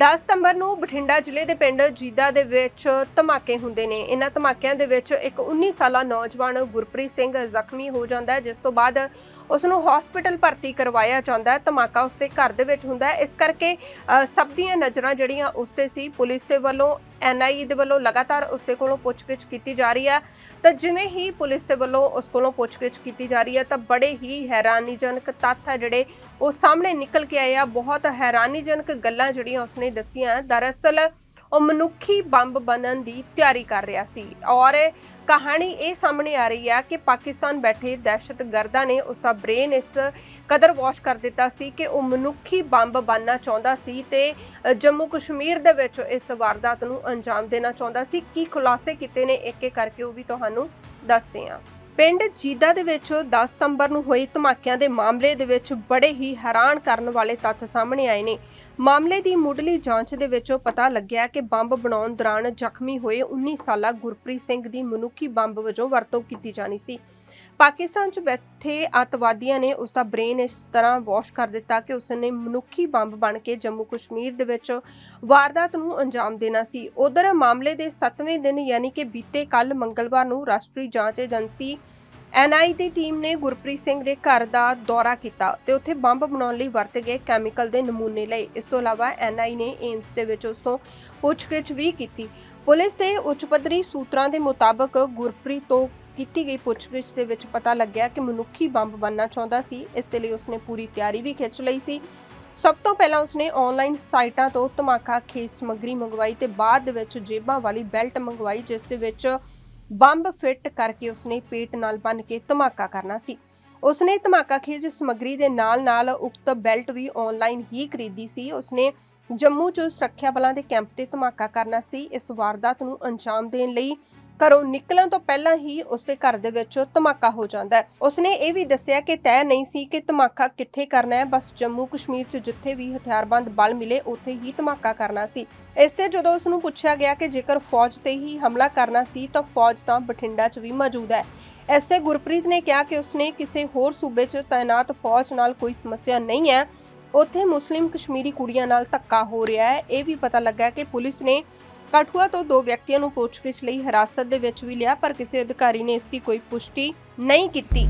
10 ਸਤੰਬਰ ਨੂੰ ਬਠਿੰਡਾ ਜ਼ਿਲ੍ਹੇ ਦੇ ਪਿੰਡ ਜੀਦਾ ਦੇ ਵਿੱਚ ਧਮਾਕੇ ਹੁੰਦੇ ਨੇ। ਇਹਨਾਂ ਧਮਾਕਿਆਂ ਦੇ ਵਿੱਚ ਇੱਕ 19 ਸਾਲਾ ਨੌਜਵਾਨ ਗੁਰਪ੍ਰੀਤ ਸਿੰਘ ਜ਼ਖਮੀ ਹੋ ਜਾਂਦਾ ਹੈ, ਜਿਸ ਤੋਂ ਬਾਅਦ ਉਸ ਨੂੰ ਹਸਪੀਟਲ ਭਰਤੀ ਕਰਵਾਇਆ ਜਾਂਦਾ ਹੈ। ਧਮਾਕਾ ਉਸਦੇ ਘਰ ਦੇ ਵਿੱਚ ਹੁੰਦਾ ਹੈ। ਇਸ ਕਰਕੇ ਸਭ ਦੀਆਂ ਨਜ਼ਰਾਂ ਜਿਹੜੀਆਂ ਉਸ ਤੇ ਸੀ। ਪੁਲਿਸ ਦੇ ਵੱਲੋਂ ਐਨਆਈਏ ਦੇ ਵੱਲੋਂ ਲਗਾਤਾਰ ਉਸ ਦੇ ਕੋਲੋਂ ਪੁੱਛਗਿੱਛ ਕੀਤੀ ਜਾ ਰਹੀ ਹੈ। ਤਾਂ ਜਿਵੇਂ ਹੀ ਪੁਲਿਸ ਦੇ ਵੱਲੋਂ ਉਸ ਕੋਲੋਂ ਪੁੱਛਗਿੱਛ ਕੀਤੀ ਜਾ ਰਹੀ ਹੈ, ਤਾਂ ਬੜੇ ਹੀ ਹੈਰਾਨੀਜਨਕ ਤੱਥ ਹੈ ਜਿਹੜੇ ਉਹ ਸਾਹਮਣੇ ਨਿਕਲ ਕੇ ਆਏ ਆ। ਬਹੁਤ ਹੈਰਾਨੀਜਨਕ ਗੱਲਾਂ ਜਿਹੜੀਆਂ ਉਸਨੇ ਦੱਸੀਆਂ। ਦਰਅਸਲ ਉਹ ਮਨੁੱਖੀ ਬੰਬ ਬਣਨ ਦੀ ਤਿਆਰੀ ਕਰ ਰਿਹਾ ਸੀ। ਔਰ ਕਹਾਣੀ ਇਹ ਸਾਹਮਣੇ ਆ ਰਹੀ ਹੈ ਕਿ ਪਾਕਿਸਤਾਨ ਬੈਠੇ ਦਹਿਸ਼ਤਗਰਦਾਂ ਨੇ ਉਸ ਦਾ ਬ੍ਰੇਨ ਇਸ ਕਦਰ ਵਾਸ਼ ਕਰ ਦਿੱਤਾ ਸੀ ਕਿ ਉਹ ਮਨੁੱਖੀ ਬੰਬ ਬਣਨਾ ਚਾਹੁੰਦਾ ਸੀ ਤੇ ਜੰਮੂ ਕਸ਼ਮੀਰ ਦੇ ਵਿੱਚ ਇਸ ਵਾਰਦਾਤ ਨੂੰ ਅੰਜਾਮ ਦੇਣਾ ਚਾਹੁੰਦਾ ਸੀ। ਕੀ ਖੁਲਾਸੇ ਕੀਤੇ ਨੇ ਇੱਕ ਇੱਕ ਕਰਕੇ ਉਹ ਵੀ ਤੁਹਾਨੂੰ ਦੱਸਦੇ ਹਾਂ। ਪਿੰਡ ਜੀਦਾ ਦੇ ਵਿੱਚ 10 ਸਤੰਬਰ ਨੂੰ ਹੋਏ ਧਮਾਕਿਆਂ ਦੇ ਮਾਮਲੇ ਦੇ ਵਿੱਚ ਬੜੇ ਹੀ ਹੈਰਾਨ ਕਰਨ ਵਾਲੇ ਤੱਥ ਸਾਹਮਣੇ ਆਏ ਨੇ। ਮਾਮਲੇ ਦੀ ਮੁੱਢਲੀ ਜਾਂਚ ਦੇ ਵਿੱਚੋਂ ਪਤਾ ਲੱਗਿਆ ਕਿ ਬੰਬ ਬਣਾਉਣ ਦੌਰਾਨ ਜ਼ਖਮੀ ਹੋਏ 19 ਸਾਲਾ ਗੁਰਪ੍ਰੀਤ ਸਿੰਘ ਦੀ ਮਨੁੱਖੀ ਬੰਬ ਵਜੋਂ ਵਰਤੋਂ ਕੀਤੀ ਜਾਣੀ ਸੀ। ਪਾਕਿਸਤਾਨ 'ਚ ਬੈਠੇ ਅੱਤਵਾਦੀਆਂ ਨੇ ਉਸ ਦਾ ਬ੍ਰੇਨ ਇਸ ਤਰ੍ਹਾਂ ਵਾਸ਼ ਕਰ ਦਿੱਤਾ ਕਿ ਉਸ ਨੇ ਮਨੁੱਖੀ ਬੰਬ ਬਣ ਕੇ ਜੰਮੂ ਕਸ਼ਮੀਰ ਦੇ ਵਿੱਚ ਵਾਰਦਾਤ ਨੂੰ ਅੰਜਾਮ ਦੇਣਾ ਸੀ। ਉਧਰ ਮਾਮਲੇ ਦੇ 7ਵੇਂ ਦਿਨ ਯਾਨੀ ਕਿ ਬੀਤੇ ਕੱਲ ਮੰਗਲਵਾਰ ਨੂੰ ਰਾਸ਼ਟਰੀ ਜਾਂਚ ਏਜੰਸੀ ਐਨਆਈ ਦੀ ਟੀਮ ਨੇ ਗੁਰਪ੍ਰੀਤ ਸਿੰਘ ਦੇ ਘਰ ਦਾ ਦੌਰਾ ਕੀਤਾ ਤੇ ਉੱਥੇ ਬੰਬ ਬਣਾਉਣ ਲਈ ਵਰਤੇ ਗਏ ਕੈਮੀਕਲ ਦੇ ਨਮੂਨੇ ਲਏ। ਇਸ ਤੋਂ ਇਲਾਵਾ ਐਨਆਈ ਨੇ ਏਮਸ ਦੇ ਵਿੱਚ ਉਸ ਤੋਂ ਪੁੱਛਗਿੱਛ ਵੀ ਕੀਤੀ। ਪੁਲਿਸ ਦੇ ਉੱਚ ਪੱਧਰੀ ਸੂਤਰਾਂ ਦੇ ਮੁਤਾਬਕ ਗੁਰਪ੍ਰੀਤ ਤੋਂ ਕੀਤੀ ਗਈ ਪੁੱਛਗਿੱਛ ਦੇ ਵਿੱਚ ਪਤਾ ਲੱਗਿਆ ਕਿ ਮਨੁੱਖੀ ਬੰਬ ਬਣਨਾ ਚਾਹੁੰਦਾ ਸੀ। ਇਸ ਦੇ ਲਈ ਉਸਨੇ ਪੂਰੀ ਤਿਆਰੀ ਵੀ ਖਿੱਚ ਲਈ ਸੀ। ਸਭ ਤੋਂ ਪਹਿਲਾਂ ਉਸਨੇ ਆਨਲਾਈਨ ਸਾਈਟਾਂ ਤੋਂ ਧਮਾਕਾ ਖੇਸ ਸਮੱਗਰੀ ਮੰਗਵਾਈ ਤੇ ਬਾਅਦ ਦੇ ਵਿੱਚ ਜੇਬਾਂ ਵਾਲੀ ਬੈਲਟ ਮੰਗਵਾਈ, ਜਿਸ ਦੇ ਵਿੱਚ ਬੰਬ ਫਿੱਟ ਕਰਕੇ ਉਸਨੇ ਪੇਟ ਨਾਲ ਬੰਨ੍ਹ ਕੇ ਧਮਾਕਾ ਕਰਨਾ ਸੀ। ਉਸਨੇ ਧਮਾਕਾ ਖੇਜ ਸਮੱਗਰੀ ਦੇ ਨਾਲ-ਨਾਲ ਉਕਤ ਬੈਲਟ ਵੀ ਆਨਲਾਈਨ ਹੀ ਖਰੀਦੀ ਸੀ। ਉਸਨੇ ਜੰਮੂ 'ਚ ਸੁਰੱਖਿਆ ਬਲਾਂ ਦੇ ਕੈਂਪ ਤੇ ਧਮਾਕਾ ਕਰਨਾ ਸੀ। ਇਸ ਵਾਰਦਾਤ ਨੂੰ ਅੰਜਾਮ ਦੇਣ ਲਈ ਘਰੋਂ ਨਿਕਲਣ ਤੋਂ ਪਹਿਲਾਂ ਹੀ ਉਸਦੇ ਘਰ ਦੇ ਵਿੱਚ ਧਮਾਕਾ ਹੋ ਜਾਂਦਾ ਹੈ। ਉਸਨੇ ਇਹ ਵੀ ਦੱਸਿਆ ਕਿ ਤੈਅ ਨਹੀਂ ਸੀ ਕਿ ਧਮਾਕਾ ਕਿੱਥੇ ਕਰਨਾ ਹੈ। ਬਸ ਜੰਮੂ ਕਸ਼ਮੀਰ 'ਚ ਜਿੱਥੇ ਵੀ ਹਥਿਆਰਬੰਦ ਬਲ ਮਿਲੇ, ਉੱਥੇ ਹੀ ਧਮਾਕਾ ਕਰਨਾ ਸੀ। ਇਸ ਤੇ ਜਦੋਂ ਉਸ ਨੂੰ ਪੁੱਛਿਆ ਗਿਆ ਕਿ ਜੇਕਰ ਫੌਜ ਤੇ ਹੀ ਹਮਲਾ ਕਰਨਾ ਸੀ ਤਾਂ ਫੌਜ ਤਾਂ ਬਠਿੰਡਾ 'ਚ ਵੀ ਮੌਜੂਦ ਹੈ। ਐਸਏ ਗੁਰਪ੍ਰੀਤ ਨੇ ਕਿਹਾ ਕਿ ਉਸਨੇ ਕਿਸੇ ਹੋਰ ਸੂਬੇ 'ਚ ਤਾਇਨਾਤ ਫੌਜ ਨਾਲ ਕੋਈ ਸਮੱਸਿਆ ਨਹੀਂ ਹੈ। ਉੱਥੇ ਮੁਸਲਿਮ ਕਸ਼ਮੀਰੀ ਕੁੜੀਆਂ ਨਾਲ ਧੱਕਾ ਹੋ ਰਿਹਾ ਹੈ। ਇਹ ਵੀ ਪਤਾ ਲੱਗਾ ਕਿ ਪੁਲਿਸ ਨੇ ਕਠੂਆ ਤੋਂ ਦੋ ਵਿਅਕਤੀਆਂ ਨੂੰ ਪੁੱਛਗਿੱਛ ਲਈ ਹਿਰਾਸਤ ਦੇ ਵਿੱਚ ਵੀ ਲਿਆ, ਪਰ ਕਿਸੇ ਅਧਿਕਾਰੀ ਨੇ ਇਸ ਦੀ ਕੋਈ ਪੁਸ਼ਟੀ ਨਹੀਂ ਕੀਤੀ।